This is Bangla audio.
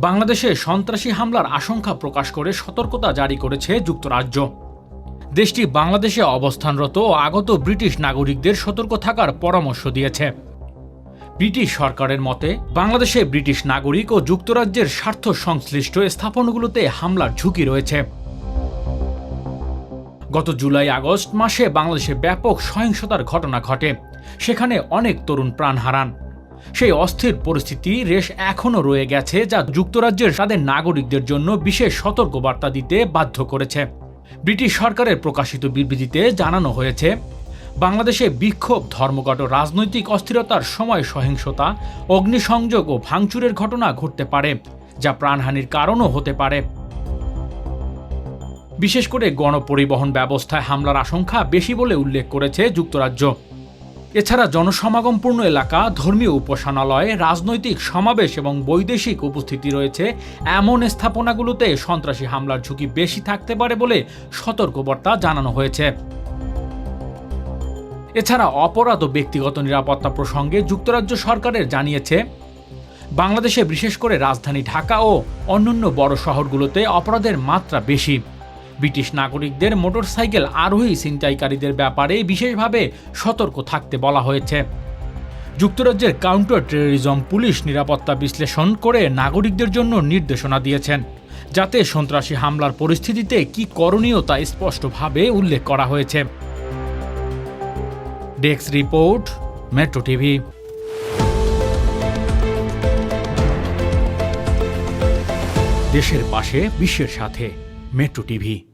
বাংলাদেশে সন্ত্রাসী হামলার আশঙ্কা প্রকাশ করে সতর্কতা জারি করেছে যুক্তরাজ্য। দেশটি বাংলাদেশে অবস্থানরত ও আগত ব্রিটিশ নাগরিকদের সতর্ক থাকার পরামর্শ দিয়েছে। ব্রিটিশ সরকারের মতে, বাংলাদেশে ব্রিটিশ নাগরিক ও যুক্তরাজ্যের স্বার্থ সংশ্লিষ্ট স্থাপনগুলোতে হামলার ঝুঁকি রয়েছে। গত জুলাই আগস্ট মাসে বাংলাদেশে ব্যাপক সহিংসতার ঘটনা ঘটে। সেখানে অনেক তরুণ প্রাণ হারান। সেই অস্থির পরিস্থিতি রেশ এখনও রয়ে গেছে যা যুক্তরাজ্যের তাদের নাগরিকদের জন্য বিশেষ সতর্কবার্তা দিতে বাধ্য করেছে। ব্রিটিশ সরকারের প্রকাশিত বিবৃতিতে জানানো হয়েছে, বাংলাদেশে বিক্ষোভ, ধর্মঘট রাজনৈতিক অস্থিরতার সময় সহিংসতা, অগ্নিসংযোগ ও ভাঙচুরের ঘটনা ঘটতে পারে, যা প্রাণহানির কারণও হতে পারে। বিশেষ করে গণপরিবহন ব্যবস্থায় হামলার আশঙ্কা বেশি বলে উল্লেখ করেছে যুক্তরাজ্য। এছাড়া জনসমাগমপূর্ণ এলাকা, ধর্মীয় উপাসনালয়, রাজনৈতিক সমাবেশ এবং বৈদেশিক উপস্থিতি রয়েছে। এমন স্থাপনাগুলোতে সন্ত্রাসী হামলার ঝুঁকি বেশি থাকতে পারে বলে সতর্কবার্তা জানানো হয়েছে। এছাড়া অপরাধ ও ব্যক্তিগত নিরাপত্তা প্রসঙ্গে যুক্তরাজ্য সরকারের জানিয়েছে, বাংলাদেশে বিশেষ করে রাজধানী ঢাকা ও অন্যান্য বড় শহরগুলোতে অপরাধের মাত্রা বেশি। ব্রিটিশ নাগরিকদের মোটরসাইকেল আরোহী ছিনতাইকারীদের ব্যাপারে বিশেষভাবে সতর্ক থাকতে বলা হয়েছে। যুক্তরাজ্যের কাউন্টার টেরোরিজম পুলিশ নিরাপত্তা বিশ্লেষণ করে নাগরিকদের জন্য নির্দেশনা দিয়েছেন, যাতে সন্ত্রাসী হামলার পরিস্থিতিতে কি করণীয় তা স্পষ্টভাবে উল্লেখ করা হয়েছে। Desk report, metro TV. দেশের পাশে, বিশ্বের সাথে, মেট্রো টিভি।